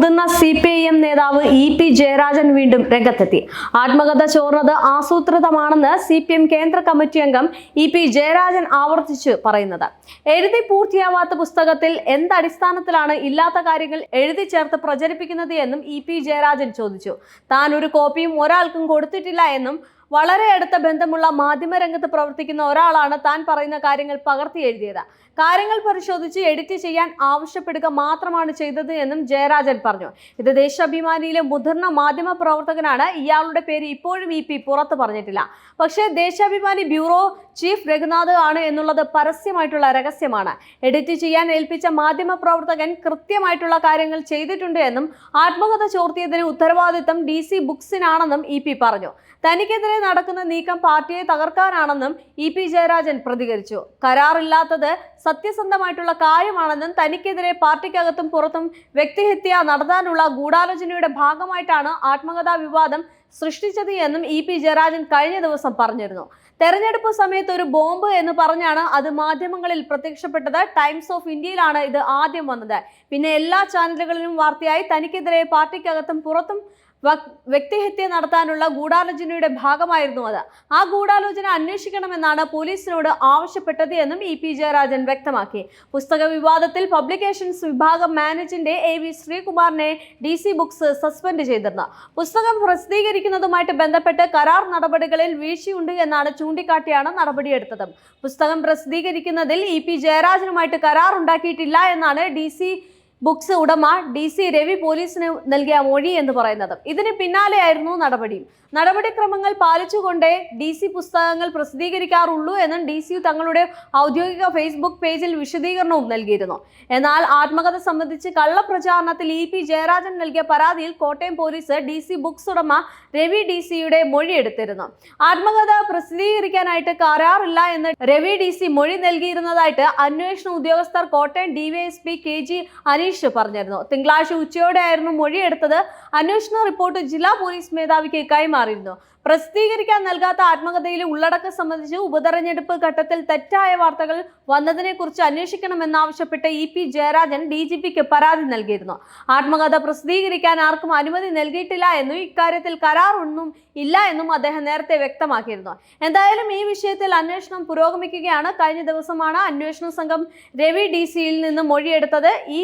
മുതിർന്ന C P I M നേതാവ് E P Jayarajan വീണ്ടും രംഗത്തെത്തി. ആത്മകഥ ചോർന്നത് ആസൂത്രിതമാണെന്ന് സി പി എം കേന്ദ്ര കമ്മിറ്റി അംഗം ഇ പി ജയരാജൻ ആവർത്തിച്ച് പറയുന്നത്. എഴുതി പൂർത്തിയാവാത്ത പുസ്തകത്തിൽ എന്തടിസ്ഥാനത്തിലാണ് ഇല്ലാത്ത കാര്യങ്ങൾ എഴുതി ചേർത്ത് പ്രചരിപ്പിക്കുന്നത് എന്നും ഇ പി ജയരാജൻ ചോദിച്ചു. താൻ ഒരു കോപ്പിയും ഒരാൾക്കും കൊടുത്തിട്ടില്ല എന്നും വളരെ അടുത്ത ബന്ധമുള്ള മാധ്യമരംഗത്ത് പ്രവർത്തിക്കുന്ന ഒരാളാണ് താൻ പറയുന്ന കാര്യങ്ങൾ പകർത്തി എഴുതിയത്. കാര്യങ്ങൾ പരിശോധിച്ച് എഡിറ്റ് ചെയ്യാൻ ആവശ്യപ്പെടുക മാത്രമാണ് ചെയ്തത് എന്നും ജയരാജൻ പറഞ്ഞു. ഇത് ദേശാഭിമാനിയിലെ മുതിർന്ന മാധ്യമ പ്രവർത്തകനാണ്. ഇയാളുടെ പേര് ഇപ്പോഴും ഇ പി പുറത്തു പറഞ്ഞിട്ടില്ല. പക്ഷേ ദേശാഭിമാനി ബ്യൂറോ ചീഫ് രഘുനാഥ് ആണ് എന്നുള്ളത് പരസ്യമായിട്ടുള്ള രഹസ്യമാണ്. എഡിറ്റ് ചെയ്യാൻ ഏൽപ്പിച്ച മാധ്യമ പ്രവർത്തകൻ കൃത്യമായിട്ടുള്ള കാര്യങ്ങൾ ചെയ്തിട്ടുണ്ട് എന്നും ആത്മകഥ ചോർത്തിയതിന് ഉത്തരവാദിത്തം ഡി സി ബുക്സിനാണെന്നും ഇ പി പറഞ്ഞു. തനിക്കെതിരെ നടക്കുന്ന നീക്കം പാർട്ടിയെ തകർക്കാനാണെന്നും ഇ പി ജയരാജൻ പ്രതികരിച്ചു. കരാറില്ലാത്തത് സത്യസന്ധമായിട്ടുള്ള കാര്യമാണെന്നും തനിക്കെതിരെ പാർട്ടിക്കകത്തും പുറത്തും വ്യക്തിഹത്യ നടത്താനുള്ള ഗൂഢാലോചനയുടെ ഭാഗമായിട്ടാണ് ആത്മകഥാ വിവാദം സൃഷ്ടിച്ചത് എന്നും ഇ പി ജയരാജൻ കഴിഞ്ഞ ദിവസം പറഞ്ഞിരുന്നു. തെരഞ്ഞെടുപ്പ് സമയത്ത് ഒരു ബോംബ് എന്ന് പറഞ്ഞാണ് അത് മാധ്യമങ്ങളിൽ പ്രത്യക്ഷപ്പെട്ടത്. ടൈംസ് ഓഫ് ഇന്ത്യയിലാണ് ഇത് ആദ്യം വന്നത്. പിന്നെ എല്ലാ ചാനലുകളിലും വാർത്തയായി തനിക്കെതിരെ പാർട്ടിക്കകത്തും പുറത്തും വ്യക്തിഹത്യ നടത്താനുള്ള ഗൂഢാലോചനയുടെ ഭാഗമായിരുന്നു അത്. ആ ഗൂഢാലോചന അന്വേഷിക്കണമെന്നാണ് പോലീസിനോട് ആവശ്യപ്പെട്ടത് എന്നും ഇ പി ജയരാജൻ വ്യക്തമാക്കി. പുസ്തക വിവാദത്തിൽ പബ്ലിക്കേഷൻസ് വിഭാഗം മാനേജിന്റെ എ വി ശ്രീകുമാറിനെ ഡി സി ബുക്സ് സസ്പെൻഡ് ചെയ്തിരുന്നു. പുസ്തകം പ്രസിദ്ധീകരിക്കുന്നതുമായിട്ട് ബന്ധപ്പെട്ട് കരാർ നടപടികളിൽ വീഴ്ചയുണ്ട് എന്നാണ് ചൂണ്ടിക്കാട്ടിയാണ് നടപടിയെടുത്തത്. പുസ്തകം പ്രസിദ്ധീകരിക്കുന്നതിൽ ഇ പി ജയരാജനുമായിട്ട് കരാർ ഉണ്ടാക്കിയിട്ടില്ല എന്നാണ് ഡി സി ബുക്സ് ഉടമ ഡി സി രവി പോലീസിന് നൽകിയ മൊഴി എന്ന് പറയുന്നത്. ഇതിന് പിന്നാലെയായിരുന്നു നടപടിയും നടപടിക്രമങ്ങൾ പാലിച്ചുകൊണ്ടേ ഡി സി പുസ്തകങ്ങൾ പ്രസിദ്ധീകരിക്കാറുള്ളൂ എന്നും ഡി സി തങ്ങളുടെ ഔദ്യോഗിക ഫേസ്ബുക്ക് പേജിൽ വിശദീകരണവും നൽകിയിരുന്നു. എന്നാൽ ആത്മകഥ സംബന്ധിച്ച് കള്ളപ്രചാരണത്തിൽ ഇ പി ജയരാജൻ നൽകിയ പരാതിയിൽ Kottayam police D C books ഉടമ രവി ഡി സിയുടെ മൊഴി എടുത്തിരുന്നു. ആത്മകഥ പ്രസിദ്ധീകരിക്കാനായിട്ട് കരാറില്ല എന്ന് രവി ഡി സി മൊഴി നൽകിയിരുന്നതായിട്ട് അന്വേഷണ ഉദ്യോഗസ്ഥർ Kottayam DYSP K G Aneesh പറഞ്ഞിരുന്നു തിങ്കളാഴ്ച ഉച്ചയോടെ ആയിരുന്നു മൊഴിയെടുത്തത്. അന്വേഷണ റിപ്പോർട്ട് ജില്ലാ പോലീസ് മേധാവിക്ക് കൈമാറിയിരുന്നു പ്രസിദ്ധീകരിക്കാൻ നൽകാത്ത ആത്മകഥയിലെ ഉള്ളടക്കം സംബന്ധിച്ച് ഉപതെരഞ്ഞെടുപ്പ് ഘട്ടത്തിൽ തെറ്റായ വാർത്തകൾ വന്നതിനെക്കുറിച്ച് അന്വേഷിക്കണമെന്നാവശ്യപ്പെട്ട് E P Jayarajan D G പിക്ക് പരാതി നൽകിയിരുന്നു. ആത്മകഥ പ്രസിദ്ധീകരിക്കാൻ ആർക്കും അനുമതി നൽകിയിട്ടില്ല എന്നും ഇക്കാര്യത്തിൽ കരാറൊന്നും ഇല്ല എന്നും അദ്ദേഹം നേരത്തെ വ്യക്തമാക്കിയിരുന്നു. എന്തായാലും ഈ വിഷയത്തിൽ അന്വേഷണം പുരോഗമിക്കുകയാണ്. കഴിഞ്ഞ ദിവസമാണ് അന്വേഷണ സംഘം രവി ഡി സിയിൽ നിന്ന് മൊഴിയെടുത്തത്. ഈ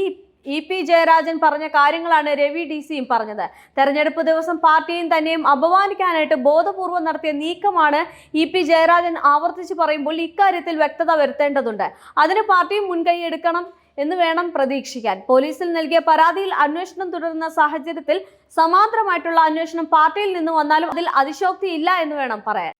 ഇ പി ജയരാജൻ പറഞ്ഞ കാര്യങ്ങളാണ് രവി ഡി സിയും പറഞ്ഞത്. തെരഞ്ഞെടുപ്പ് ദിവസം പാർട്ടിയും തന്നെയും അപമാനിക്കാനായിട്ട് ബോധപൂർവം നടത്തിയ നീക്കമാണ് ഇ പി ജയരാജൻ ആവർത്തിച്ച് പറയുമ്പോൾ ഇക്കാര്യത്തിൽ വ്യക്തത വരുത്തേണ്ടതുണ്ട്. അതിന് പാർട്ടിയും മുൻകൈ എടുക്കണം എന്ന് വേണം പ്രതീക്ഷിക്കാൻ. പോലീസിൽ നൽകിയ പരാതിയിൽ അന്വേഷണം തുടരുന്ന സാഹചര്യത്തിൽ സമാന്തരമായിട്ടുള്ള അന്വേഷണം പാർട്ടിയിൽ നിന്ന് വന്നാലും അതിൽ അതിശോക്തി ഇല്ല എന്ന് വേണം പറയാൻ.